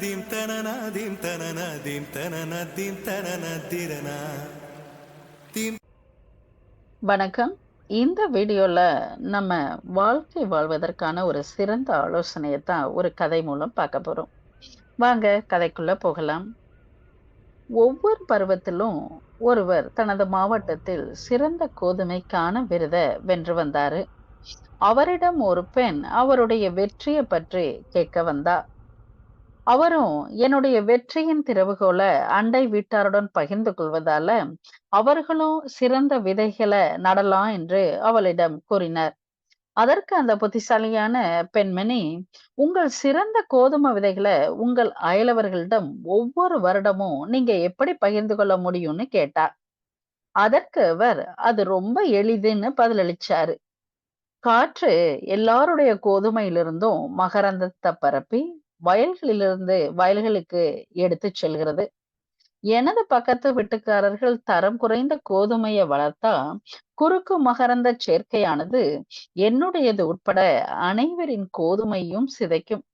Theme தனனா theme தனனா theme தனனா தீம் தனனா தீம் வணக்கம். இந்த வீடியோவில் நம்ம வாழ்க்கை வாழ்வதற்கான ஒரு சிறந்த ஆலோசனையை தான் ஒரு கதை மூலம் பார்க்க போகிறோம் வாங்க கதைக்குள்ளே போகலாம். ஒவ்வொரு பருவத்திலும் ஒருவர் தனது மாவட்டத்தில் சிறந்த கோதுமைக்கான விருதை வென்று வந்தார். அவரிடம் ஒரு பெண் அவருடைய வெற்றியை பற்றி கேட்க வந்தா. அவரும் என்னுடைய வெற்றியின் திறவுகோலை அண்டை வீட்டாருடன் பகிர்ந்து கொள்வதால அவர்களும் சிறந்த விதைகளை நடலாம் என்று அவளிடம் கூறினார். அதற்கு அந்த புத்திசாலியான பெண்மணி உங்கள் சிறந்த கோதுமை விதைகளை உங்கள் அயலவர்களிடம் ஒவ்வொரு வருடமும் நீங்க எப்படி பகிர்ந்து கொள்ள முடியும்னு கேட்டார். அதற்கு அவர் அது ரொம்ப எளிதுன்னு பதிலளிச்சாரு. காற்று எல்லாருடைய கோதுமையிலிருந்தும் மகரந்தத்தை பரப்பி வயல்களிலிருந்து வயல்களுக்கு எடுத்து செல்கிறது. எனது பக்கத்து வீட்டுக்காரர்கள் தரம் குறைந்த கோதுமையை வளர்த்தா குறுக்கு மகரந்த சேர்க்கையானது என்னுடையது உட்பட அனைவரின் கோதுமையும் சிதைக்கும்.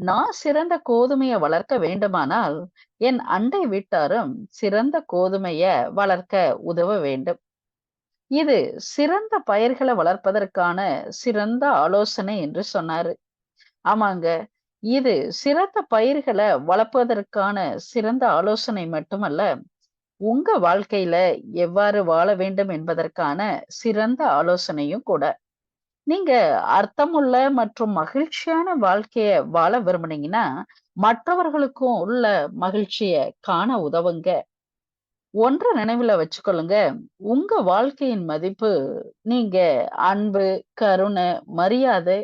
நான் சிறந்த கோதுமையை வளர்க்க வேண்டுமானால் என் அண்டை வீட்டாரும் சிறந்த கோதுமையை வளர்க்க உதவ வேண்டும். இது சிறந்த பயிர்களை வளர்ப்பதற்கான சிறந்த ஆலோசனை என்று சொன்னாரு. ஆமாங்க இது சிறந்த பயிர்களை வளர்ப்பதற்கான சிறந்த ஆலோசனை மட்டுமல்ல உங்க வாழ்க்கையில எவ்வாறு வாழ வேண்டும் என்பதற்கான சிறந்த ஆலோசனையும் கூட. நீங்க அர்த்தமுள்ள மற்றும் மகிழ்ச்சியான வாழ்க்கைய வாழ விரும்புனீங்கன்னா மற்றவர்களுக்கும் உள்ள மகிழ்ச்சிய காண உதவுங்க. ஒன்றை நினைவுல வச்சுக்கொள்ளுங்க உங்க வாழ்க்கையின் மதிப்பு நீங்க அன்பு கருணை மரியாதை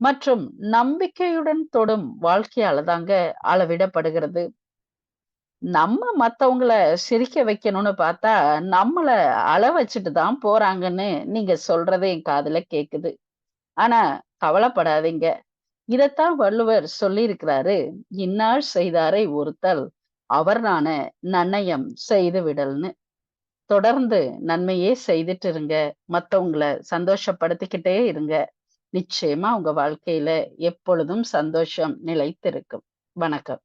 மற்றும் நம்பிக்கையுடன் தொடும் வாழ்க்கையால தாங்க அளவிடப்படுகிறது. நம்ம மத்தவங்கள சிரிக்க வைக்கணும்னு பார்த்தா நம்மள அள வச்சுட்டு தான் போறாங்கன்னு நீங்க சொல்றது என் காதுல கேக்குது. ஆனா கவலைப்படாதீங்க. இதத்தான் வள்ளுவர் சொல்லியிருக்கிறாரு இன்னாள் செய்தாரை ஒருத்தல் அவர் நான நன்னயம் செய்து விடல்னு. தொடர்ந்து நன்மையே செய்துட்டு இருங்க. மத்தவங்கள சந்தோஷப்படுத்திக்கிட்டே இருங்க. நிச்சயமா உங்க வாழ்க்கையில எப்பொழுதும் சந்தோஷம் நிலைத்திருக்கும். வணக்கம்.